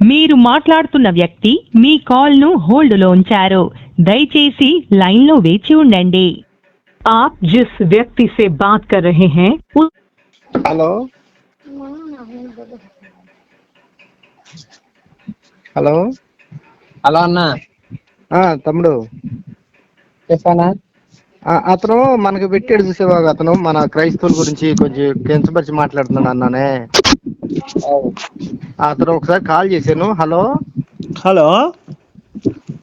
మీరు మాట్లాడుతున్న వ్యక్తి మీ కాల్ను హోల్డ్లో ఉంచారు దయచేసి లైన్లో వేచి ఉండండి आप जिस व्यक्ति से बात कर रहे हैं उस హలో హలో హలో అన్న ఆ, తమ్ముడు చెప్పానా ఆ, అతను మనకి పెట్టాడు చూసేవా అతను మన క్రైస్తవుల గురించి కొంచెం కించపరిచి మాట్లాడుతున్నాడు అన్నానే అతను ఒకసారి కాల్ చేశాను. హలో? హలో?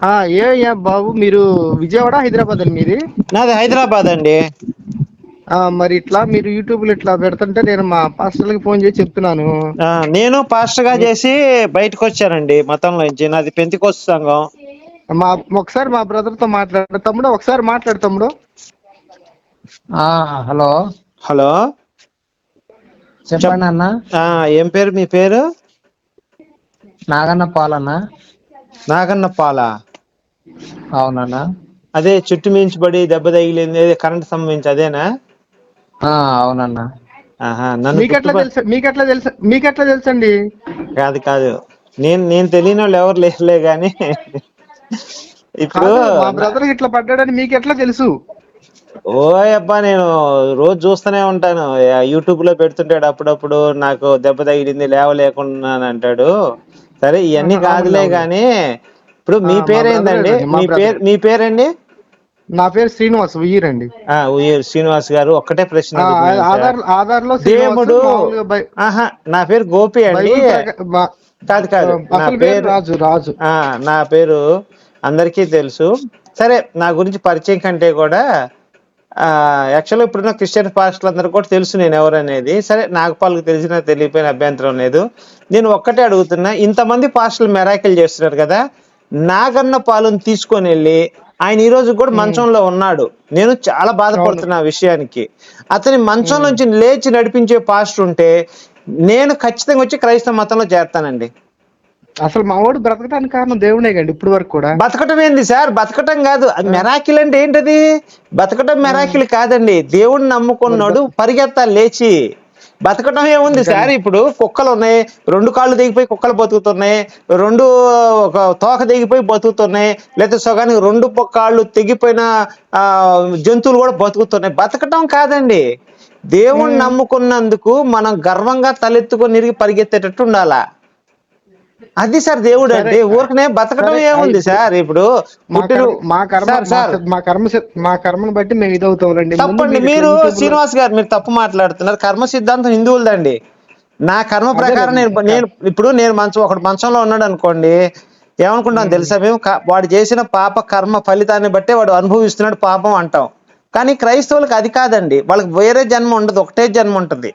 ఆ, ఏ బాబు మీరు విజయవాడ హైదరాబాద్ అండి మీది? నాది హైదరాబాద్ అండి. ఆ, మరి ఇట్లా మీరు యూట్యూబ్లో ఇట్లా పెడుతుంటే నేను మా పాస్టర్లకి ఫోన్ చేసి చెప్తున్నాను. ఆ, నేను పాస్టర్గా చేసి బయటకు వచ్చానండి మతంలో నుంచి. నాది పెంతికోస్తు సంఘం. మా ఒకసారి మా బ్రదర్తో మాట్లాడు. తమ్ముడు ఒకసారి మాట్లాడు తమ్ముడు. ఆ హలో? హలో? చెప్పండి అన్న. ఆ, ఏం పేరు మీ పేరు? నాగన్న పాలన్న నాగన్న పాల? అవునన్న. అదే చుట్టు మించబడి దెబ్బ తగిలింది కరెంట్ సంబంధించి అదేనా? ఆ అవునన్న. మీకెట్లా తెలుసు మీకెట్లా తెలుసు మీకెట్లా తెలుసండి? కాదు కాదు. నేను నేను తెలియని వాళ్ళు ఎవరు లేరులే గాని ఇప్పుడు మా బ్రదర్ ఇట్లా పడ్డాడని మీకెట్లా తెలుసు? ఓ అబ్బా నేను రోజు చూస్తూనే ఉంటాను. యూట్యూబ్లో పెడుతుంటాడు అప్పుడప్పుడు నాకు దెబ్బ తగిలింది లేవలేకుండా అంటాడు సరే ఇవన్నీ కాదులే గాని ఇప్పుడు మీ పేరేందండి? అండి, మా పేరు. మీ పేరండి? నా పేరు శ్రీనివాస్ ఉయ్యూరు శ్రీనివాస్ గారు ఒక్కటే ప్రశ్న. ఆధార్ ఆధార్లో దేవుడు నా పేరు గోపి అండి. కాదు కాదు నా పేరు రాజు రాజు. ఆ నా పేరు అందరికీ తెలుసు. సరే నా గురించి పరిచయం కంటే కూడా యాక్చువల్గా ఇప్పుడున్న క్రిస్టియన్ పాస్టర్లు అందరూ కూడా తెలుసు నేను ఎవరనేది. సరే నాగపాలకు తెలిసిన తెలియపోయిన అభ్యంతరం లేదు. నేను ఒక్కటే అడుగుతున్నా ఇంతమంది పాస్టర్లు మెరాకిల్ చేస్తున్నారు కదా నాగన్న పాలను తీసుకొని వెళ్ళి ఆయన ఈ రోజు కూడా మంచంలో ఉన్నాడు. నేను చాలా బాధపడుతున్నా ఆ విషయానికి. అతని మంచం నుంచి లేచి నడిపించే పాస్టర్ ఉంటే నేను ఖచ్చితంగా వచ్చి క్రైస్తవ మతంలో చేరతానండి. అసలు మా వాడు బ్రతకడానికి కారణం దేవుడే కండి ఇప్పుడు వరకు కూడా. బతకటం ఏంది సార్? బతకటం కాదు. మెరాకిల్ అంటే ఏంటది? బతకటం మెరాకిల్ కాదండి. దేవుడిని నమ్ముకున్నాడు పరిగెత్తాలి లేచి. బతకటం ఏముంది సార్? ఇప్పుడు కుక్కలు ఉన్నాయి రెండు కాళ్ళు దిగిపోయి కుక్కలు బతుకుతున్నాయి రెండు ఒక తోక దిగిపోయి బతుకుతున్నాయి లేదా సగానికి రెండు కాళ్ళు తెగిపోయిన ఆ జంతువులు కూడా బతుకుతున్నాయి. బతకటం కాదండి. దేవుణ్ణి నమ్ముకున్నందుకు మనం గర్వంగా తలెత్తుకొని పరిగెత్తేటట్టు ఉండాలా? అది సార్ దేవుడు అంటే ఊరికనే బతకటం సరే, ఏముంది సార్? ఇప్పుడు మా పుట్టిన కర్మ మా కర్మ సార్ మా- కర్మ మా కర్మను బట్టి మేము ఇదవుతాంలేండి. ముందు తప్పండి మీరు శ్రీనివాస్ గారు మీరు తప్పు మాట్లాడుతున్నారు. కర్మ సిద్ధాంతం హిందువులదండి. నా కర్మ ప్రకారం నేను నేను ఇప్పుడు నేను మంచం ఒకటి మంచంలో ఉన్నాడు అనుకోండి ఏమనుకుంటాం తెలుసా మేము? వాడు చేసిన పాప కర్మ ఫలితాన్ని బట్టే వాడు అనుభవిస్తున్నాడు పాపం అంటాం. కానీ క్రైస్తవులకు అది కాదండి. వాళ్ళకి వేరే జన్మ ఉండదు ఒకటే జన్మ ఉంటుంది.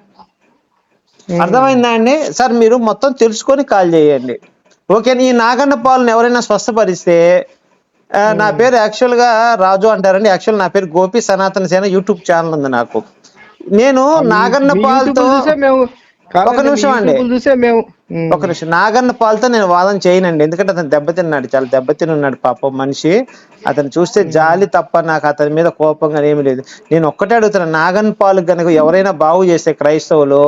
అర్థమైందా అండి? సార్ మీరు మొత్తం తెలుసుకొని కాల్ చేయండి. ఓకే ఈ నాగన్న పాలను ఎవరైనా స్వస్థపరిస్తే ఆ, నా పేరు యాక్చువల్గా రాజు అంటారండి. యాక్చువల్ నా పేరు గోపి సనాతన సేన యూట్యూబ్ ఛానల్ ఉంది నాకు. నేను నాగన్న పాలతో ఒక నిమిషం అండి. ఒక నిమిషం. నాగన్న పాలతో నేను వాదన చేయనండి. ఎందుకంటే అతను దెబ్బతిన్నాడు చాలా దెబ్బతిని ఉన్నాడు పాపం మనిషి. అతను చూస్తే జాలి తప్ప నాకు అతని మీద కోపంగా ఏమీ లేదు. నేను ఒక్కటే అడుగుతున్నా నాగన్ పాలు గనక ఎవరైనా బాగు చేసే క్రైస్తవులు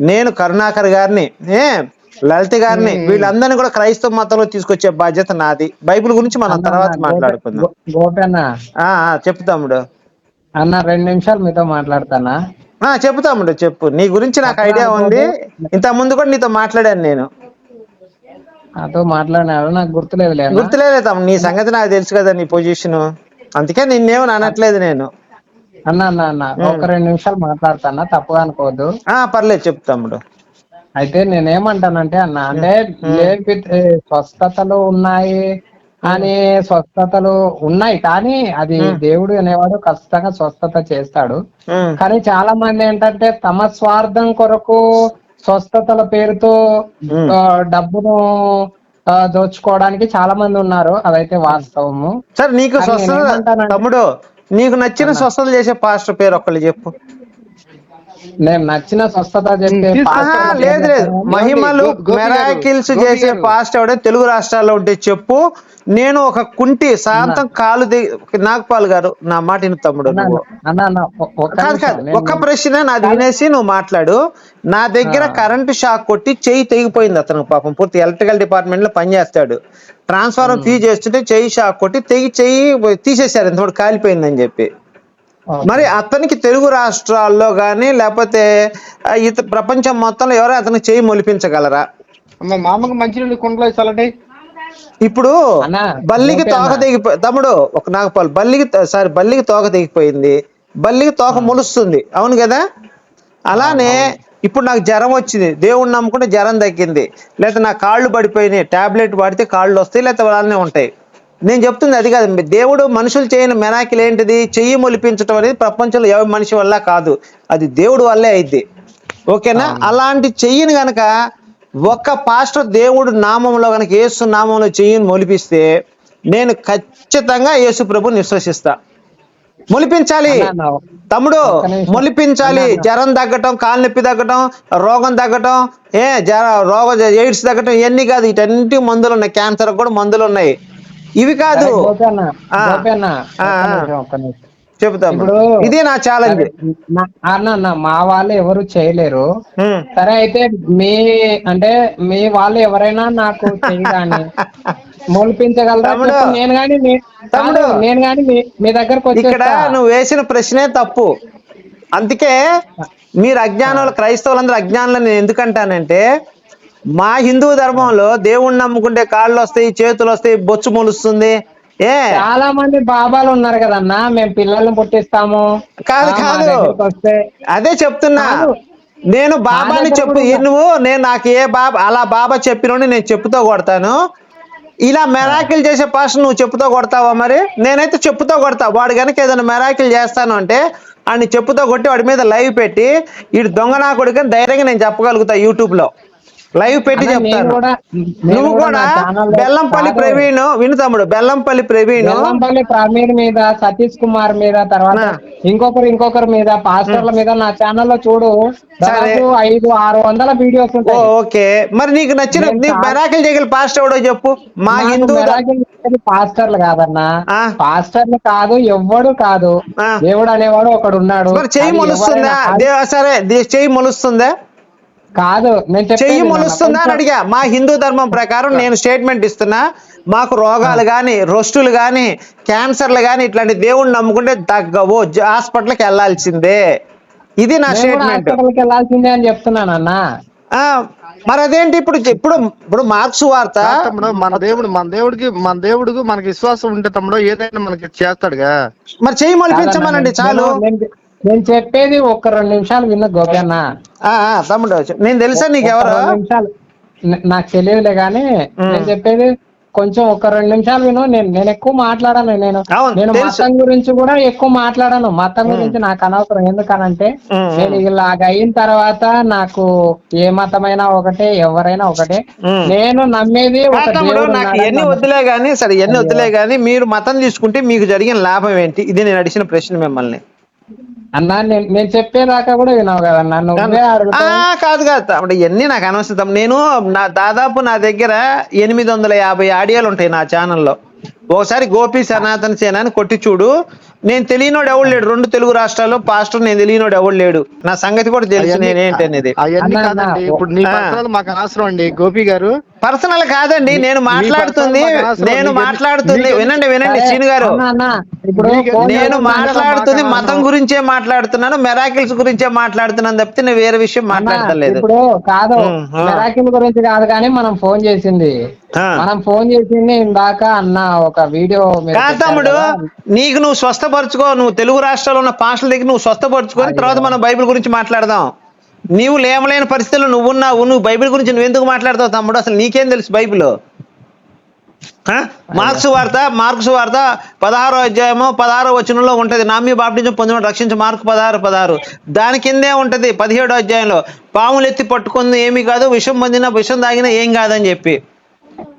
నేను కరుణాకర్ గారిని ఏ లలిత గారిని వీళ్ళందరినీ కూడా క్రైస్తవ మతంలో తీసుకొచ్చే బాధ్యత నాది. బైబిల్ గురించి మనం తర్వాత మాట్లాడుకుందాం. చెప్పు తమ్ముడు. అన్న రెండు నిమిషాలు మీతో మాట్లాడతానా? ఆ చెప్పు తమ్ముడు చెప్పు. నీ గురించి నాకు ఐడియా ఉంది. ఇంత ముందు కూడా నీతో మాట్లాడాను నేను. నాతో మాట్లాడినారు నాకు గుర్తులేదు గుర్తులేదే తమ్ముడు. నీ సంగతి నాకు తెలుసు కదా నీ పొజిషన్. అందుకే నిన్నేమని అనట్లేదు నేను. అన్న అన్న అన్న. ఒక రెండు నిమిషాలు మాట్లాడతానా? తప్పుగా అనుకోవద్దు. పర్లేదు చెప్పు తమ్ముడు అయితే నేనేమంటానంటే అన్న అంటే లేపి స్వస్థతలు ఉన్నాయి అని స్వస్థతలు ఉన్నాయి. కానీ అది దేవుడు అనేవాడు ఖచ్చితంగా స్వస్థత చేస్తాడు. కానీ చాలా మంది ఏంటంటే తమ స్వార్థం కొరకు స్వస్థతల పేరుతో డబ్బును దోచుకోవడానికి చాలా మంది ఉన్నారు. అదైతే వాస్తవము. సరే నీకు తమ్ముడు నీకు నచ్చిన స్వస్థత చేసే పాస్టర్ పేరు ఒక్కళ్ళు చెప్పు. నేను నచ్చిన స్వస్థత లేదు లేదు. మహిమలు మెరాకిల్స్ చేసే. పాస్ట్ ఎవడే తెలుగు రాష్ట్రాల్లో ఉంటే చెప్పు. నేను ఒక కుంటి శాంతం కాలు దిగి నాగపాల్ గారు నా మాట విను తమ్ముడు అన్న, నువ్వు. అన్న, అన్న, ఒ- ఒక్క కాదు నిమిషం. కాదు నేను- ఒక్క ప్రశ్న నాది వినేసి నువ్వు మాట్లాడు. నా దగ్గర కరెంటు షాక్ కొట్టి చెయ్యి తెగిపోయింది అతను పాపం పూర్తి ఎలక్ట్రికల్ డిపార్ట్మెంట్లో పనిచేస్తాడు. ట్రాన్స్ఫార్మర్ ఫీ చేస్తుంటే చెయ్యి షాక్ కొట్టి తెగి చెయ్యి తీసేశారు. ఇంతకుముందు కాలిపోయిందని చెప్పి. మరి అతనికి తెలుగు రాష్ట్రాల్లో కానీ లేకపోతే ఇత ప్రపంచం మొత్తంలో ఎవరో అతనికి చేయి మొలిపించగలరా? మామకి మంచినీళ్ళు కుండలో చల్లటి ఇప్పుడు అన్నా, బల్లికి తోక. తెగిపోయి తమ్ముడు ఒక నాగపాలు బల్లికి సారీ బల్లికి తోక తెగిపోయింది. బల్లికి తోక మొలుస్తుంది. అవును కదా? అలానే ఇప్పుడు నాకు జ్వరం వచ్చింది. దేవుణ్ణి నమ్ముకుంటే జ్వరం తగ్గింది. లేకపోతే నా కాళ్ళు పడిపోయినాయి. టాబ్లెట్ వాడితే కాళ్ళు వస్తాయి లేకపోతే అలానే ఉంటాయి. నేను చెప్తుంది అది కాదు. దేవుడు మనుషులు చేయని మెనాకిల్ ఏంటిది? చెయ్యి మొలిపించడం అనేది ప్రపంచంలో ఎవరి మనిషి వల్ల కాదు. అది దేవుడు వల్లే అయింది. ఓకేనా? అలాంటి చెయ్యిని గనక ఒక్క పాస్టర్ దేవుడు నామంలో గనక యేసు నామంలో చెయ్యిని మొలిపిస్తే నేను ఖచ్చితంగా యేసు ప్రభుని విశ్వసిస్తా. మొలిపించాలి. తమ్ముడు. మొలిపించాలి. జ్వరం తగ్గటం కాలు నొప్పి తగ్గటం రోగం తగ్గటం ఏ జ్వర రోగ ఎయిడ్స్ తగ్గటం ఇవన్నీ కాదు. వీటన్నిటి మందులు ఉన్నాయి. క్యాన్సర్ కూడా మందులు ఉన్నాయి. ఇవి కాదు. చెబుతా ఇప్పుడు ఇది నా ఛాలెంజ్ అన్న అన్న మా వాళ్ళు ఎవరు చేయలేరు. సరే అయితే మీ అంటే మీ వాళ్ళు ఎవరైనా నాకు చేయగాని మొలిపించగలరా? నేను తమ్ముడు. నేను మీ దగ్గరకు ఇక్కడ నువ్వు వేసిన ప్రశ్నే తప్పు. అందుకే మీరు అజ్ఞానులు క్రైస్తవులందరూ అజ్ఞానులు నేను ఎందుకంటానంటే మా హిందూ ధర్మంలో దేవుణ్ణి నమ్ముకుంటే కాళ్ళు వస్తాయి చేతులు వస్తాయి బొచ్చు మొలుస్తుంది. ఏ? చాలా మంది బాబాలు ఉన్నారు కదన్నా మేము పిల్లల్ని పుట్టిస్తాము. కాదు, కాదు. అదే చెప్తున్నా. నేను బాబాని చెప్పు నువ్వు నేను నాకు ఏ బాబా అలా బాబా చెప్పినోడి నేను చెప్పుతో కొడతాను. ఇలా మెరాకిల్ చేసే పాస్ నువ్వు చెప్పుతో కొడతావా మరి? నేనైతే చెప్పుతో కొడతా. వాడు కనుక ఏదైనా మెరాకిల్ చేస్తాను అంటే అని చెప్పుతో కొట్టి వాడి మీద లైవ్ పెట్టి ఈ దొంగ నా కొడుకని ధైర్యంగా నేను చెప్పగలుగుతా యూట్యూబ్లో లైవ్ పెట్టి చెప్తాను. నువ్వు కూడా బెల్లంపల్లి. ప్రవీణ్ విను తమ్ముడు బెల్లంపల్లి ప్రవీణ్. వెల్లంపల్లి ప్రవీణ్ మీద సతీష్ కుమార్ మీద తర్వాత. ఇంకొకరు ఇంకొకరి మీద పాస్టర్ల మీద నా ఛానల్లో చూడు. ఐదు ఆరు వందల వీడియోస్ ఉంటాయి. ఓకే. మరి నీకు నచ్చిన నీకు మెరాకిల్ చేయగల పాస్ట్ ఎవడో చెప్పు. మా హిందూ పాస్టర్లు కాదన్నా. పాస్టర్లు కాదు ఎవ్వడు కాదు. దేవుడు అనేవాడు ఒకడు ఉన్నాడు మరి చెయ్యి మొలుస్తుందా? సరే చెయ్యి మొలుస్తుందా? కాదు చెయ్యి. మొలుస్తుందా అని అడిగా. మా హిందూ ధర్మం ప్రకారం నేను స్టేట్మెంట్ ఇస్తున్నా. మాకు రోగాలు గాని రొస్టులు గాని క్యాన్సర్లు గాని ఇట్లాంటి దేవుణ్ణి నమ్ముకుంటే తగ్గవు. హాస్పిటల్కి వెళ్ళాల్సిందే. ఇది నా స్టేట్మెంట్. హాస్పిటల్కి వెళ్ళాల్సిందే అని చెప్తున్నానన్నా ఆ, మరి అదేంటి ఇప్పుడు ఇప్పుడు ఇప్పుడు మార్క్స్ వార్త మన దేవుడు మన దేవుడికి మన దేవుడికి మనకి విశ్వాసం ఉంటే తమ్ముడు ఏదైనా మనకి చేస్తాడుగా. మరి చెయ్యి మొలిపించమనండి చాలు. నేను- చెప్పేది ఒక రెండు నిమిషాలు విన్న గోపి అన్న ఆ, ఆ, తమ్ముడు నేను తెలుసా నీకు ఎవరు నిమిషాలు. నాకు తెలియదులే కానీ. నేను చెప్పేది కొంచెం ఒక రెండు నిమిషాలు విను. నేను నేను ఎక్కువ మాట్లాడాను. నేను నేను. మతం గురించి కూడా ఎక్కువ మాట్లాడాను. మతం గురించి నాకు అనవసరం. ఎందుకనంటే నేను ఇలాగ అయిన తర్వాత నాకు ఏ మతమైనా ఒకటే ఎవరైనా ఒకటే. నేను నమ్మేది ఎన్ని. వద్దులే గానీ సరే ఎన్ని వద్దులే గానీ మీరు మతం తీసుకుంటే మీకు జరిగిన లాభం ఏంటి? ఇది నేను అడిగిన ప్రశ్న మిమ్మల్ని. అన్నా నేను చెప్పేదాకా కూడా వినావు కదన్నా నువ్వే కాదు కాదు. తమ్ముడు ఇవన్నీ నాకు అనవసరం నేను నా దాదాపు నా దగ్గర ఎనిమిది వందల యాభై ఆడియోలు ఉంటాయి నా ఛానల్లో. ఒకసారి గోపి సనాతన సేన అని కొట్టి చూడు. నేను తెలియనోడు ఎవడు లేడు. రెండు తెలుగు రాష్ట్రాల్లో పాస్టర్ నేను తెలియనోడు ఎవడు లేడు. నా సంగతి కూడా తెలుసు. అవన్నీ- నేనేంటి అనేది అవన్నీ అన్న, కాదండి. ఇప్పుడు నీ మాకు అనవసరం అండి. గోపి గారు పర్సనల్ కాదండి నేను మాట్లాడుతుంది. నేను మాట్లాడుతుంది వినండి వినండి శ్రీను గారు నేను మాట్లాడుతుంది మతం గురించే మాట్లాడుతున్నాను మెరాకిల్స్ గురించే మాట్లాడుతున్నాను తప్పితే నేను వేరే విషయం మాట్లాడతలేదు ఇప్పుడు కాదు. మెరాకిల్ గురించి కాదు కానీ మనం ఫోన్ చేసింది. మనం ఫోన్ చేసింది ఇందాక అన్న ఒక వీడియో తమ్ముడు. నీకు నువ్వు స్వస్థపరచుకో నువ్వు తెలుగు రాష్ట్రాల్లో ఉన్న పాస్టల దగ్గర నువ్వు స్వస్థపరచుకొని తర్వాత మనం బైబిల్ గురించి మాట్లాడదాం నీవు లేమలేని పరిస్థితుల్లో నువ్వు ఉన్నావు నువ్వు బైబిల్ గురించి నువ్వు ఎందుకు మాట్లాడతావు తమ్ముడు? అసలు నీకేం తెలుసు బైబిల్? మార్క్స్ వార్త మార్క్స్ వార్త పదహారో అధ్యాయము పదహారో వచనంలో ఉంటుంది. నామీ బాప్టిజం పొందిన రక్షించు మార్క్ పదహారు పదహారు. దాని కిందే ఉంటుంది పదిహేడో అధ్యాయంలో. పాములు ఎత్తి పట్టుకుంది ఏమీ కాదు విషం పొందిన విషం తాగినా ఏం కాదని చెప్పి.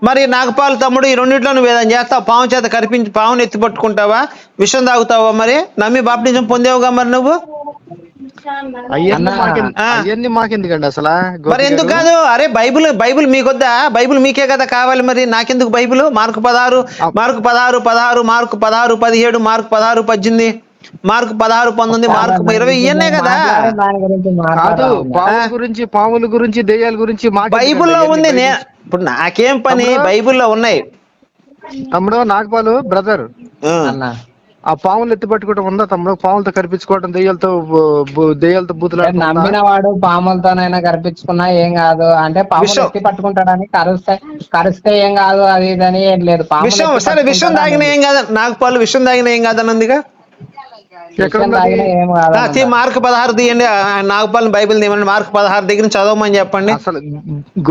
మరి నాగపాలు తమ్ముడు ఈ రెండిట్లో నువ్వు ఏదైనా చేస్తావు? పాము చేత కనిపించి పాముని ఎత్తి పట్టుకుంటావా? విషం తాగుతావా మరి? నమ్మి బాప్టిజం పొందేవుగా మరి నువ్వు. అవన్నీ మాకెందుకండి అసలు? మరి ఎందుకు కాదు? అరే బైబిల్ బైబిల్ మీకొద్దా? బైబిల్ మీకే కదా కావాలి మరి? నాకెందుకు బైబిల్? మార్కు పదహారు మార్కు పదహారు పదహారు మార్కు పదహారు పదిహేడు మార్కు పదహారు పద్దెనిమిది. మార్కు పదహారు పంతొమ్మిది మార్కు ఇరవై ఇవన్నే కదా? గురించి కాదు. పాముల గురించి పాముల గురించి దెయ్యాల గురించి బైబిల్లో ఉంది ఇప్పుడు నాకేం పని? బైబిల్లో ఉన్నాయి. తమ్ముడు నాగపాలు బ్రదర్ ఆ. అన్న. ఆ పాములు ఎత్తి పట్టుకోవడం ఉందా తమ్ముడు? పాములతో కనిపించుకోవడం దెయ్యాలతో దెయ్యాలతో బూతులు నమ్మిన వాడు పాములతోనైనా కనిపించుకున్నా ఏం కాదు. అంటే పాములు. ఎత్తి పట్టుకుంటాడని కరిస్తే కరిస్తే ఏం కాదు అది ఇది అని ఏం లేదు. పాములు విషం ఎత్తి సరే విషం పట్టుకుంటాడని తాగిన ఏం కాదు? నాకు పాలు విషం తాగిన ఏం కాదన్నందిగా మార్కు పదహారు తీయండి. ఆ, నాగపాలను బైబిల్ తీయమని మార్కు పదహారు దగ్గర నుంచి చదవమని చెప్పండి. అసలు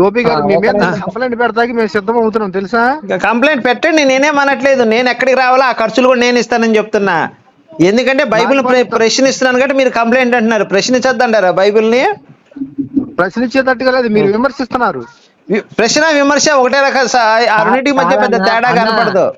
గోపి గారు మీ మీద. కంప్లైంట్ పెడతాకి మేము సిద్ధం అవుతున్నాం తెలుసా? ఇంకా కంప్లైంట్ పెట్టండి నేనేం అనట్లేదు. నేను ఎక్కడికి రావాలో? ఆ ఖర్చులు కూడా నేను ఇస్తానని చెప్తున్నా. ఎందుకంటే బైబిల్ ప్ర- ప్రశ్నిస్తున్నాను కాబట్టి మీరు కంప్లైంట్ అంటున్నారు. ప్రశ్నించొద్దంటారా బైబిల్ని? ప్రశ్నించేటట్టుగా లేదు మీరు విమర్శిస్తున్నారు. ప్రశ్న విమర్శ ఒకటే రకం సా- ఆ రెండింటి మధ్య పెద్ద తేడా. కనపడదు.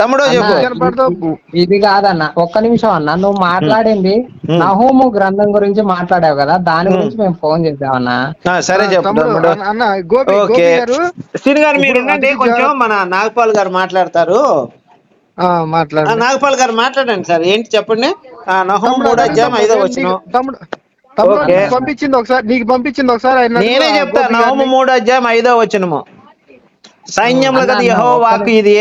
తమ్ముడో చెప్పు. ఇది కాదన్న ఒక్క నిమిషం అన్న నువ్వు మాట్లాడింది నహోము గ్రంథం గురించి మాట్లాడావు కదా దాని గురించి మేము ఫోన్ చేసామన్నా. ఆ, సరే చెప్పు తమ్ముడు, తమ్ముడు. అన్న- అన్న గోపి ఓకే. గోపి గారు శ్రీని గారు మీరు కొంచెం మన నాగపాల్ గారు మాట్లాడతారు. మాట్లాడండి నాగపాల్ గారు మాట్లాడండి సార్ ఏంటి చెప్పండి? ఆ, నహూము మూడో అధ్యాయం తమ్ముడు, ఐదో వచ్చిన తమ్ముడు పంపించింది ఒకసారి నీకు పంపించింది ఒకసారి నేనే చెప్తా నవము. మూడో అధ్యాయం ఐదో వచనము. సైన్యముల కదా యహో వాకు ఇది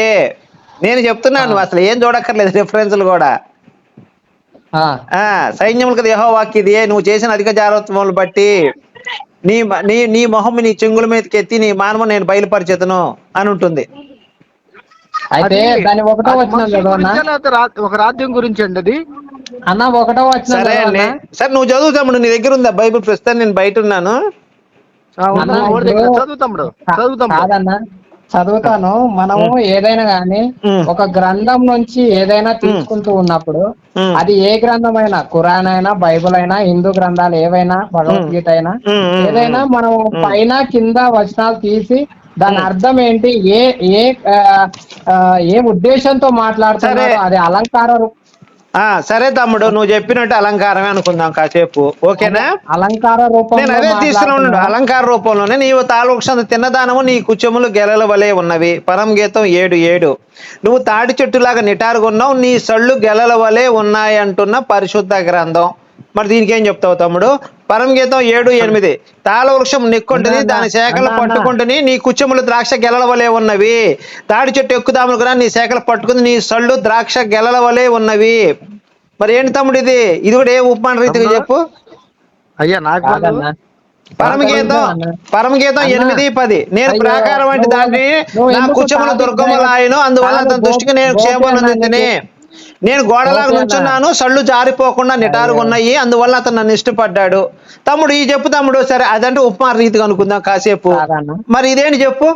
నేను చెప్తున్నాను అసలు ఏం చూడక్కర్లేదు రిఫరెన్స్లు కూడా. ఆ, ఆ సైన్యముల కదా యహో వాకు ఇది నువ్వు చేసిన అధిక జాగ్రత్తలు బట్టి నీ నీ నీ మొహం నీ చెంగుల మీదకి ఎత్తి నీ మానవ నేను బయలుపరిచేతను అని ఉంటుంది. అయితే దాని ఒకటో వచ్చిన ఒక రాజ్యం గురించి అండి అది. అన్న ఒకటో వచ్చిన సరే అండి? సరే నువ్వు చదువుతాముడు నీ దగ్గర ఉందా బైబిల్? ప్రస్తుతం నేను బయట ఉన్నాను. చదువు తమ్ముడు చదువు తమ్ముడు. చదువుతాను మనము ఏదైనా గాని. ఒక గ్రంథం నుంచి ఏదైనా తీసుకుంటూ ఉన్నప్పుడు. అది ఏ గ్రంథమైనా ఖురాన్ అయినా బైబిల్ అయినా హిందూ గ్రంథాలు ఏవైనా భగవద్గీత అయినా ఏదైనా మనం పైన కింద వచనాలు తీసి దాని అర్థం ఏంటి ఏ ఏ ఉద్దేశంతో మాట్లాడుతున్నారో. అది అలంకార సరే తమ్ముడు నువ్వు చెప్పినట్టు అలంకారమే అనుకుందాం కాసేపు. ఓకేనా? అలంకార నేను రూపంలో అదే తీసుకుని ఉండు మాట్లాడుతున్నారు. అలంకార రూపంలోనే నీవు తాళవృక్షం తిన్నదానము నీ కుచములు గెలల వలె ఉన్నవి. పరం గీతం ఏడు ఏడు. నువ్వు తాటి చెట్టులాగా నిటారుగున్నావు నీ సళ్ళు గెలల వలె ఉన్నాయి అంటున్న పరిశుద్ధ గ్రంథం. మరి దీనికి ఏం చెప్తావు తమ్ముడు? పరం గీతం ఏడు ఎనిమిది. తాళవృక్షం నిక్కుంటుంది అన్నా, దాని శాఖలు పట్టుకుంటుని నీ కుచములు ద్రాక్ష గెలల వలె ఉన్నవి. తాడి చెట్టు ఎక్కుదాములు కూడా నీ శాఖలు పట్టుకుని నీ సళ్ళు ద్రాక్ష గెలల వలె ఉన్నవి. మరి ఏంటి తమ్ముడు ఇది? ఇది కూడా ఏ ఉపమాన రీతిగా చెప్పు? అయ్యా నాకు పరమగీతం. పరమగీతం. ఎనిమిది పది. నేను ప్రాకారం వంటి దాన్ని నా కుచముల టాపిక్ దుర్గములాయను అందువల్ల అతని దృష్టికి నేను క్షేమనందిని నేను గోడలాగా. నుంచున్నాను సళ్ళు జారిపోకుండా నిటారుగా ఉన్నాయి అందువల్ల అతను నన్ను ఇష్టపడ్డాడు. తమ్ముడు ఈ చెప్పు తమ్ముడు సరే అదంటే ఉపమాన రీతిగా అనుకుందాం కాసేపు. మరి ఇదేంటి చెప్పు?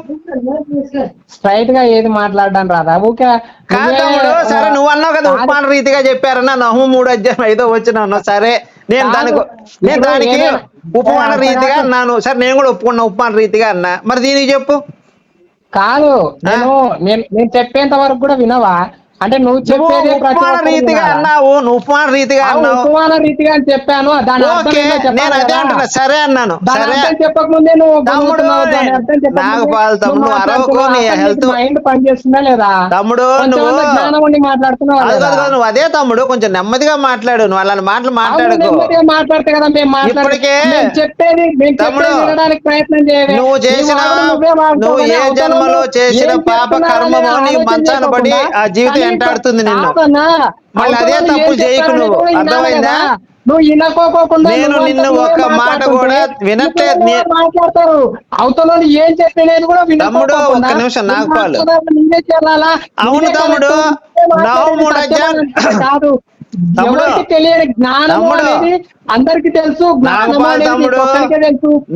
స్ట్రైట్గా ఏది మాట్లాడడం రాదా? ఊకే కాదు తమ్ముడు సరే నువ్వు అన్నావు కదా. ఉపమాన రీతిగా చెప్పారన్నా నహు మూడు అధ్యాయం ఐదో వచ్చిన సరే నేను. దానికి నేను దానికి ఉపమాన రీతిగా అన్నాను. సరే నేను కూడా ఒప్పుకున్నా ఉపమాన రీతిగా అన్నా. మరి దీనికి చెప్పు. కాదు నేను నేను చెప్పేంత వరకు కూడా వినవా? అంటే నువ్వు చెప్పేది ఉపమాన రీతిగా? అన్నావు నువ్వు ఉపమాన రీతిగా అన్నావు. ఉపమాన రీతిగా అని చెప్పాను. దాని ఓకే నేను అదే. అంటున్నా. సరే అన్నాను. సరే. చెప్పకముందే నువ్వు తమ్ముడు, నాకు పాలు తమ్ముడు, అరవకు. నీ నీకు మైండ్ పనిచేస్తుందా లేదా? తమ్ముడు నువ్వు మాట్లాడుతున్నావా నువ్వు అదే తమ్ముడు. కొంచెం నెమ్మదిగా మాట్లాడు. నువ్వు అలాంటి మాటలు మాట్లాడకు. మాట్లాడితే కదా మేము మాట్లాడే- ఇప్పటికే మేము చెప్పేది మేము తమ్ముడు, ప్రయత్నం చేయవే. నువ్వు చేసిన నువ్వు ఏ జన్మలో చేసిన పాప కర్మము అనేది నీ మంచాన పడి ఆ జీవితం వెంటాడుతుంది నిన్ను మళ్ళీ అదే తప్పు చేయకు నువ్వు. అర్థమైందా? నువ్వు వినకోకుండా నేను నిన్ను ఒక్క మాట కూడా వినట్లేదు. మాట్లాడతారు అవతల ఏం చెప్పలేదు కూడా తమ్ముడు, ఒక్క నిమిషం, నాకు నువ్వు పాలు. మాట్లాడాలి, నువ్వే చేయాలా? అవును తమ్ముడు, కాదు తెలియని అనేది అందరికి తెలుసు నాగపాల్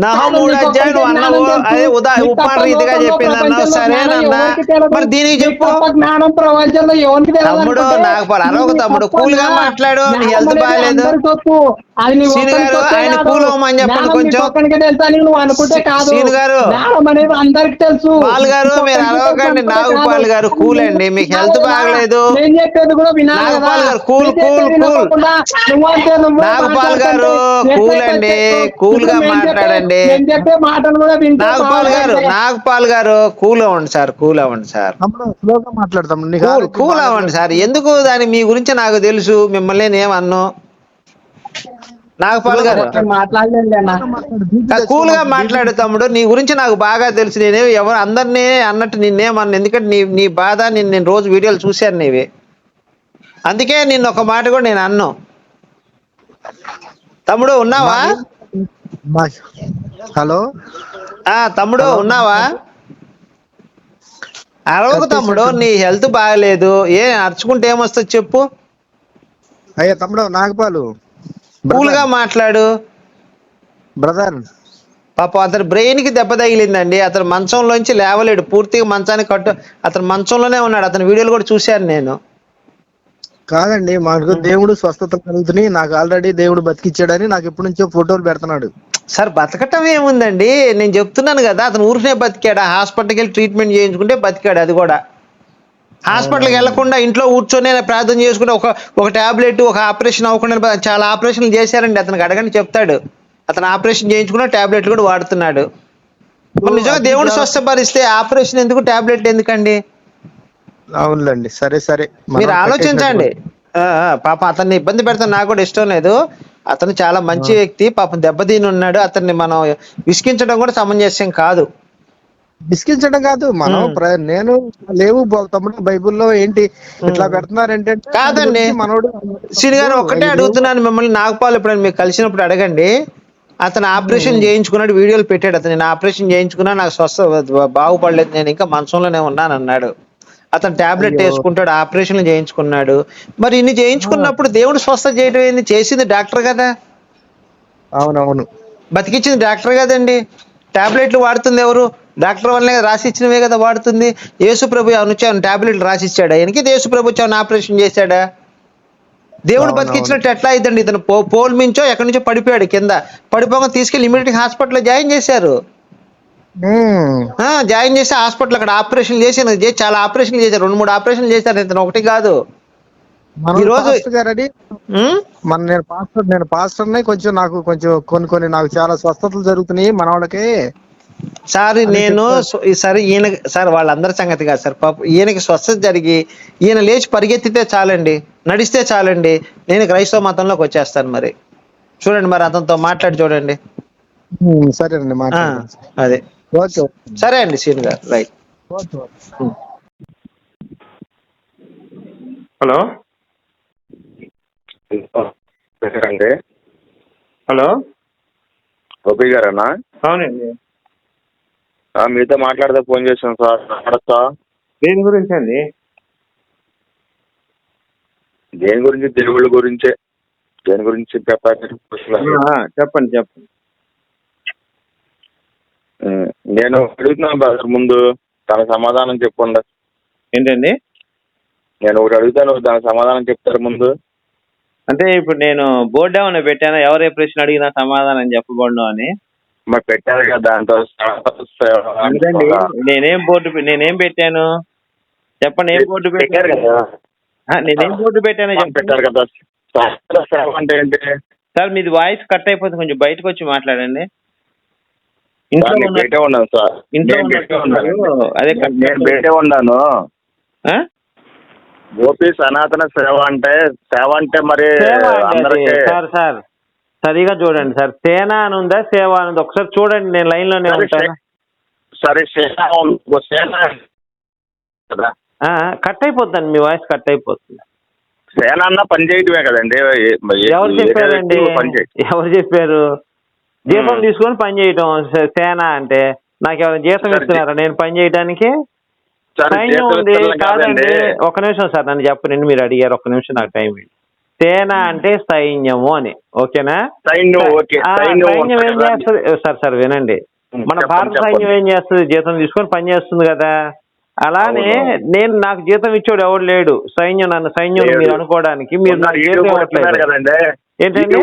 నహమూడు అధ్యాయుడు అన్నావు అదే. ఉదా రీతిగా సరేనన్నా? మరి దీనికి నీకు చెప్పు జ్ఞానం ప్రపంచంలో ఎవరికి తమ్ముడు, నాగపాల్, నీకు తమ్ముడు, కూల్గా జ్ఞానం మాట్లాడు, హెల్త్ బాగాలేదు. ఆయన. కూల్ అవ్వమని చెప్పండి జ్ఞానం కొంచెం. నువ్వు అనుకుంటే కాదు గారు. అనేది అందరికి తెలుసు పాల్ గారు నీకు మీరు ఒక్కరికే అరవకండి తెలుసు నాగు అనుకుంటే పాల్ కాదు. గారు కూల్ అండి మీకు హెల్త్ బాగలేదు నేను చెప్పేది కూడా వినాలి Nagpal cool, cool, cool. Nagpal గారు, కూల్ అండి. కూల్గా మాట్లాడండి. నేను చెప్పే మాటలు కూడా వింటే నాగపాల్ గారు. నాగపాల్ గారు కూల్ అవ్వండి సార్ కూల్ అవ్వండి సార్. స్లోగా మాట్లాడతాం కూల్. అవ్వండి సార్. ఎందుకు దాని మీ గురించి నాకు తెలుసు మిమ్మల్ని నేనేమన్ను నాగపాల్ గారు. కూల్గా మాట్లాడు తమ్ముడు నీ గురించి నాకు బాగా తెలుసు. నేనే ఎవరు అందరినీ అన్నట్టు నిన్నేమన్నా ఎందుకంటే నీ నీ బాధ నేను నేను రోజు వీడియోలు చూశాను నీవి. అందుకే నిన్న ఒక మాట కూడా నేను అన్ను. తమ్ముడు ఉన్నావా? హలో? ఆ తమ్ముడు ఉన్నావా? అరవకు తమ్ముడు నీ హెల్త్ బాగలేదు. ఏ అరుచుకుంటే ఏమొస్తుంది చెప్పు. అయ్యా తమ్ముడు నాగపాలు. కూల్గా మాట్లాడు. బ్రదర్. పాపం అతని బ్రెయిన్కి దెబ్బ తగిలిందండి. అతను మంచంలోంచి లేవలేడు. పూర్తిగా మంచానికి కట్టు అతను మంచంలోనే ఉన్నాడు. అతని వీడియోలు కూడా చూశాను నేను. కాదండి మాకు దేవుడు స్వస్థత కలుగుతున్నాయి నాకు ఆల్రెడీ దేవుడు బతికిచ్చాడని నాకు ఎప్పటి నుంచో ఫోటోలు పెడుతున్నాడు. సార్ బతకటం ఏముందండి? నేను చెప్తున్నాను కదా అతను ఊరినే బతికాడు? హాస్పిటల్కి వెళ్ళి ట్రీట్మెంట్ చేయించుకుంటే బతికాడు అది కూడా. హాస్పిటల్కి వెళ్ళకుండా ఇంట్లో కూర్చొని ప్రార్థన చేసుకుంటే ఒక ఒక టాబ్లెట్ ఒక ఆపరేషన్ అవ్వకుండా చాలా ఆపరేషన్లు చేశారండి. అతనికి అడగని చెప్తాడు. అతను ఆపరేషన్ చేయించుకున్న టాబ్లెట్లు కూడా వాడుతున్నాడు. నిజంగా దేవుడు స్వస్థపరిస్తే ఆపరేషన్ ఎందుకు టాబ్లెట్ ఎందుకండి? అవునులేండి. సరే సరే. మీరు ఆలోచించండి. పాపం అతన్ని ఇబ్బంది పెడతాం నాకు కూడా ఇష్టం లేదు. అతను చాలా మంచి వ్యక్తి. పాపం దెబ్బతిని ఉన్నాడు అతన్ని మనం విసిగించడం కూడా సమంజసం కాదు. విసిగించడం కాదు. మనం నేను లేవు తమ్ముడు బైబిల్లో ఏంటి ఇట్లా పెడుతున్నారంటే కాదండి. మనోడు శ్రీని గారు ఒక్కటే అడుగుతున్నాను మిమ్మల్ని. నాగపాలు ఎప్పుడైనా మీకు కలిసినప్పుడు అడగండి. అతను ఆపరేషన్ చేయించుకున్నాడు. వీడియోలు పెట్టాడు అతను. నేను ఆపరేషన్ చేయించుకున్నా నాకు స్వస్థ బాగుపడలేదు. నేను ఇంకా మంచంలోనే ఉన్నాను అన్నాడు అతను టాబ్లెట్ వేసుకుంటాడు ఆపరేషన్లు చేయించుకున్నాడు. మరి ఇన్ని చేయించుకున్నప్పుడు దేవుడు స్వస్థ చేయడం ఏంది? చేసింది డాక్టర్ కదా. అవునవును. బతికించింది డాక్టర్ కదండి. టాబ్లెట్లు వాడుతుంది ఎవరు? డాక్టర్ వల్లే రాసి ఇచ్చినవే కదా వాడుతుంది. యేసు ప్రభు నుంచి ఏమైనా టాబ్లెట్లు రాసి ఇచ్చాడా? ఈయనకి యేసు ప్రభు ఏమైనా ఆపరేషన్ చేశాడా? దేవుడు. బతికించినట్టు ఎట్లా అయిద్దండి? ఇతను పో పోల్ మించో ఎక్కడి నుంచో పడిపోయాడు కింద. పడిపోగా తీసుకెళ్ళి ఇమీడియట్ హాస్పిటల్లో జాయిన్ చేశారు. జాయిన్ చేసి హాస్పిటల్ అక్కడ ఆపరేషన్ చేసి చాలా ఆపరేషన్లు చేశారు. రెండు మూడు ఆపరేషన్లు చేశారు. ఇతను ఒకటి కాదు. ఉం? మన నేను పాస్టర్ నేను పాస్టర్నే కొంచెం నాకు కొంచెం కొన్ని కొన్ని నాకు చాలా స్వస్థతలు జరుగుతున్నాయి మనవాళ్ళకి సార్ నేను ఈసారి ఈయన సార్ వాళ్ళందరి సంగతి కాదు సార్. పాప ఈయనకి స్వస్థత జరిగి ఈయన లేచి పరిగెత్తితే చాలండి. నడిస్తే చాలండి. నేను క్రైస్తవ మతంలోకి వచ్చేస్తాను మరి. చూడండి మరి అతనితో మాట్లాడి చూడండి. ఉమ్, సరేనండి అదే. ఓకే సరే అండి సీన్ గారు. Right okay okay. హలో? అండి హలో? గోపి గారేనా? అవునండి. ఆ, మీతో మాట్లాడితే ఫోన్ చేశాను సార్. మాట్లాడచ్చా దేని గురించి అండి? దేని గురించి? దేవుళ్ళ గురించే. దేని గురించి చెప్పండి చెప్పండి. నేను అడుగుతున్నాను బ్రదర్ ముందు దానికి సమాధానం చెప్పండి. ఏంటండి? నేను ఒకటి అడుగుతాను దానికి సమాధానం చెప్తారు ముందు. అంటే ఇప్పుడు నేను బోర్డు ఏమైనా పెట్టానా? ఎవరు ప్రశ్న అడిగినా సమాధానం చెప్పబడను అని. మరి పెట్టారు కదా దాంతో నేనేం బోర్డు నేనేం పెట్టాను? చెప్పండి ఏం బోర్డు పెట్టారు? కదా. నేనేం బోర్డు పెట్టానో చెప్పండి పెట్టారు కదా. అంటే ఏంటి? సార్ మీది వాయిస్ కట్ అయిపోతుంది. కొంచెం బయటకు వచ్చి మాట్లాడండి. ఇంట్లో నేను బయటే ఉన్నాను సార్. ఇంట్లో ఉన్నప్పుడు అదే నేను బయటే ఉన్నాను. ఆ? గోపి సనాతన సేవ అంటే సేవ అంటే మరి సార్ సార్. సరిగా చూడండి సార్. సేన అని ఉందా సేవ అని ఉందా? ఒకసారి చూడండి నేను లైన్లోనే ఉంటాను. సరే. సేన సేన కట్ అయిపోతుందండి మీ వాయిస్ కట్ అయిపోతుంది. సేన అన్న పని చేయటమే కదండి. ఎవరు చెప్పారండి? ఎవరు చెప్పారు? జీతం. తీసుకొని పని చేయటం సేన అంటే నాకు ఎవరైనా జీతం ఇస్తున్నారా నేను పని చేయడానికి సైన్యం ఉంది కాదండి. ఒక నిమిషం సార్ నన్ను చెప్పనండి మీరు అడిగారు ఒక నిమిషం నాకు టైం ఇవ్వండి సేన అంటే సైన్యము అని ఓకేనా సైన్యం ఏం. చేస్తుంది సార్ సార్ వినండి మన భారత. సైన్యం ఏం చేస్తుంది జీతం తీసుకొని పని చేస్తుంది కదా అలానే. నేను నాకు జీతం ఇచ్చాడు ఎవడు లేడు సైన్యం నన్ను సైన్యం. మీరు అనుకోవడానికి మీరు నాకు జీతం ఇవ్వట్లేదు ఏంటండి?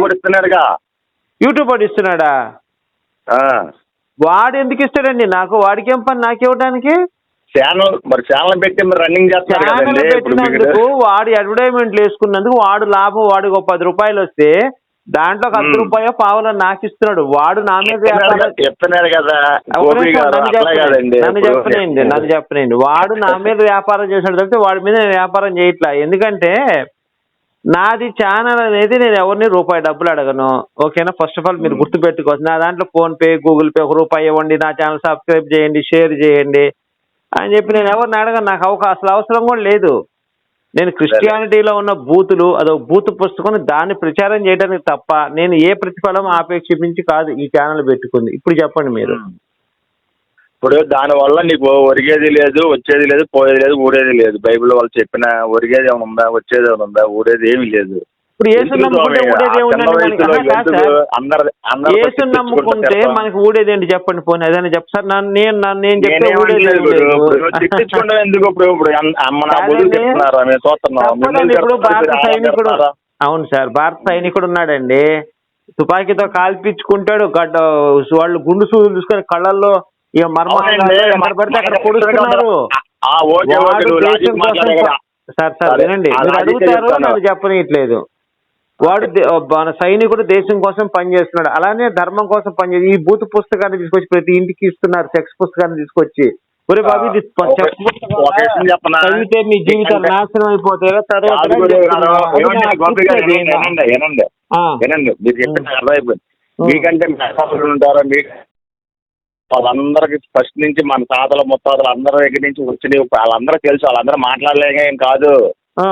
యూట్యూబ్ వాడు ఇస్తున్నాడా. వాడు ఎందుకు ఇస్తాడండి? నాకు వాడికి ఏం పని? నాకు ఇవ్వడానికి ఛానల్ మరి ఛానల్ పెట్టి మరి రన్నింగ్ చేస్తున్నారు ఛానల్ కదండి. ఇప్పుడు మీకు పెట్టినందుకు వాడు అడ్వర్టైజ్మెంట్లు వేసుకున్నందుకు వాడు లాభం వాడికి ఒక పది రూపాయలు వస్తే దాంట్లో ఒక అర్ధ మ్మ్. రూపాయో పావులో నాకు ఇస్తున్నాడు. వాడు నా మీద కదా- నన్ను చెప్పనండి నన్ను చెప్పనండి వాడు నా మీద వ్యాపారం తప్పితే వాడి మీద వ్యాపారం చేయట్లా. ఎందుకంటే నాది ఛానల్ అనేది నేను ఎవరిని రూపాయి డబ్బులు అడగను. ఓకేనా? ఫస్ట్ ఆఫ్ ఆల్ మీరు గుర్తు పెట్టుకోవచ్చు నా దాంట్లో ఫోన్ పే గూగుల్ పే ఒక రూపాయి ఇవ్వండి నా ఛానల్ సబ్స్క్రైబ్ చేయండి షేర్ చేయండి అని చెప్పి నేను ఎవరిని అడగను. నాకు అవకాశం అసలు అవసరం కూడా లేదు. నేను క్రిస్టియానిటీలో ఉన్న బూతులు అదో బూత్ పుస్తకం దాన్ని ప్రచారం చేయడానికి తప్ప నేను ఏ ప్రతిఫలం ఆపేక్షించి కాదు ఈ ఛానల్ పెట్టుకుంది. ఇప్పుడు చెప్పండి మీరు. ఇప్పుడు దాని వల్ల నీకు ఒరిగేది లేదు వచ్చేది లేదు పోయేది లేదు ఊడేది లేదు. బైబిల్ వాళ్ళు చెప్పిన ఒరిగేది ఏమైనా ఉందా వచ్చేది ఏమైనా ఉందా ఊడేది ఏమీ లేదు. ఇప్పుడు నమ్ముకుంటే? ఊడేది ఏముందండి మనకి? నమ్ముకుంటే ఊడేది ఏంటి చెప్పండి పోనీ. అదని చెప్పు? సార్ నన్ను నేను నన్ను నేను చెప్తే ఊడేది. ఇప్పుడు. ఎందుకు భారత సైనికుడు? అవును సార్ భారత సైనికుడు ఉన్నాడండి. తుపాకీతో కాల్పించుకుంటాడు. వాళ్ళు గుండు సూదులు తీసుకొని కళ్ళల్లో ఇక పడితే అక్కడ పొడుస్తున్నారు. సార్ సార్ వినండి. అడుగుతారు. నన్ను చెప్పనీయట్లేదు. వాడు మన సైనికుడు దేశం కోసం పనిచేస్తున్నాడు అలానే ధర్మం కోసం పనిచేసి ఈ బూత్ పుస్తకాన్ని తీసుకొచ్చి ప్రతి ఇంటికి ఇస్తున్నారు సెక్స్ పుస్తకాన్ని తీసుకొచ్చి. ఒరే బాబు ఇది? చదివితే మీ జీవితాలు నాశనం అయిపోతాయి తర్వాత. మీకంటే ఉంటారో? మీకు వాళ్ళందరికి ఫస్ట్ నుంచి మన తాతల ముత్తాతలు అందరి దగ్గర నుంచి వచ్చినవి వాళ్ళందరూ తెలుసు వాళ్ళందరూ మాట్లాడలేక ఏం కాదు.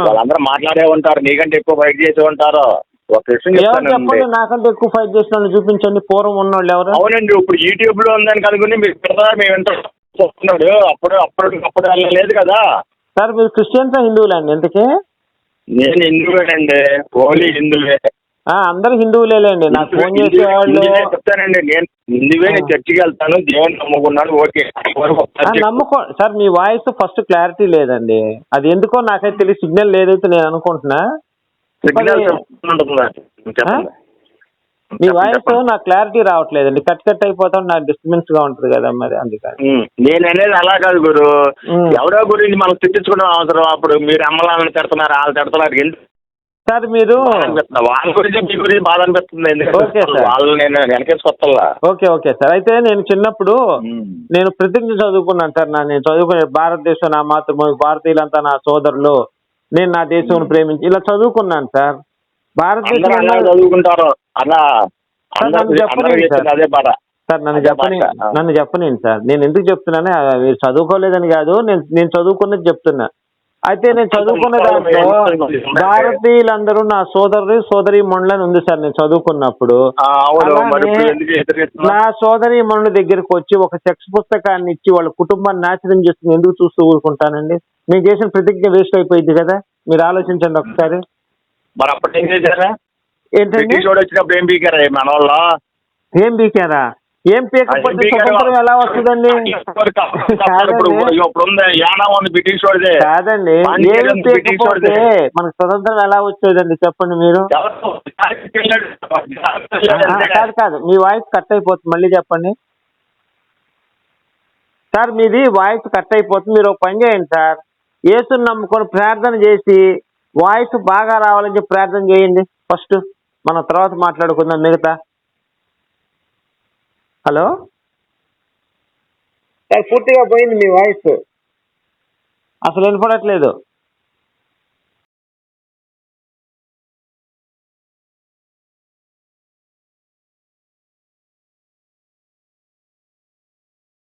వాళ్ళందరూ మాట్లాడే ఉంటారు నీకంటే ఎక్కువ ఫైట్ చేసి ఉంటారు. ఒక విషయం చెప్తానండి. నాకంటే ఎక్కువ ఫైట్ చేసిన చూపించండి పూర్వం ఉన్నోళ్ళు ఎవరు? అవునండి ఇప్పుడు యూట్యూబ్లో ఉందని కనుగొని మీరు పెడతారా మేము ఎంత చూస్తున్నాడు అప్పుడు అప్పుడు అప్పుడు అలా లేదు కదా. సార్ మీరు క్రిస్టియన్స్ హిందువులండి ఇంతకీ? నేను హిందువేనండి ఓన్లీ హిందువే. ఆ, అందరు హిందువులేలేండి. నాకు ఫోన్ చేసేవాళ్ళు చెప్తానండి నేను హిందువే చర్చికి వెళ్తాను దేవుని నమ్ముకున్నాను ఓకే. నమ్ముకో సార్ మీ వాయిస్ ఫస్ట్ క్లారిటీ లేదండి. అది ఎందుకో నాకైతే తెలియదు. సిగ్నల్ లేదైతే నేను అనుకుంటున్నా. మీ వాయిస్. నాకు క్లారిటీ రావట్లేదండి. కట్ కట్ అయిపోతాం నాకు డిస్టర్బెన్స్గా ఉంటుంది కదా మరి అందుకని. నేను అనేది అలా కాదు గురు. ఎవరో గురించి మనం తిట్టించుకోవడం అవసరం. అప్పుడు మీరు అమ్మలాలను తిడుతున్నారు వాళ్ళు తిడుతున్నారు. ఎందుకు సార్ మీరు? వాళ్ళ గురించి మీ గురించి బాధ అనిపిస్తుంది ఓకే, సార్. వాళ్ళు నేను ఓకే ఓకే సార్. అయితే నేను చిన్నప్పుడు నేను ప్రతిజ్ఞ చదువుకున్నాను సార్. నా నేను చదువుకునే భారతదేశం నా మాతృభూమి భారతీయులంతా నా సోదరులు నేను నా దేశం ప్రేమించి ఇలా చదువుకున్నాను సార్. భారతదేశం చదువుకుంటారు అలా సార్, నన్ను సార్. చెప్పని. నన్ను చెప్పనండి సార్. నేను ఎందుకు చెప్తున్నానే మీరు చదువుకోలేదని కాదు నేను నేను చదువుకున్నది చెప్తున్నా. అయితే నేను చదువుకున్న దాంట్లో భారతీయులందరూ నా సోదరు సోదరి మండలని ఉంది సార్ నేను చదువుకున్నప్పుడు? నా సోదరి మనుల దగ్గరికి వచ్చి ఒక సెక్స్ పుస్తకాన్ని ఇచ్చి వాళ్ళ కుటుంబాన్ని నాశనం చేస్తుంది ఎందుకు చూస్తూ ఊరుకుంటానండి? నేను చేసిన ప్రతిజ్ఞ వేస్ట్ అయిపోయింది కదా? మీరు ఆలోచించండి ఒకసారి. మరి అప్పుడు ఏం చేశారా? ఏంటండి? బ్రిటిష్ వాడు వచ్చినప్పుడు ఏం పీకారా మన వాళ్ళ ఏం పీకారా? ఏం పీకపోతే స్వతంత్రం ఎలా వస్తుందండి? బ్రిటిష్ వాడిదే కాదండి. ఏం పీకపోతే. మనకు స్వతంత్రం ఎలా వచ్చేదండి చెప్పండి మీరు? కాదు కాదు. మీ వాయిస్ కట్ అయిపోతుంది. మళ్ళీ చెప్పండి. సార్ మీది వాయిస్ కట్ అయిపోతుంది. మీరు ఒక పని చేయండి సార్. యేసుని నమ్ముకొని ప్రార్థన చేసి వాయిస్ బాగా రావాలని చెప్పి ప్రార్థన చేయండి. ఫస్ట్ మనం తర్వాత మాట్లాడుకుందాం మిగతా. హలో? సార్ పూర్తిగా పోయింది మీ వాయిస్. అసలు వినపడట్లేదు.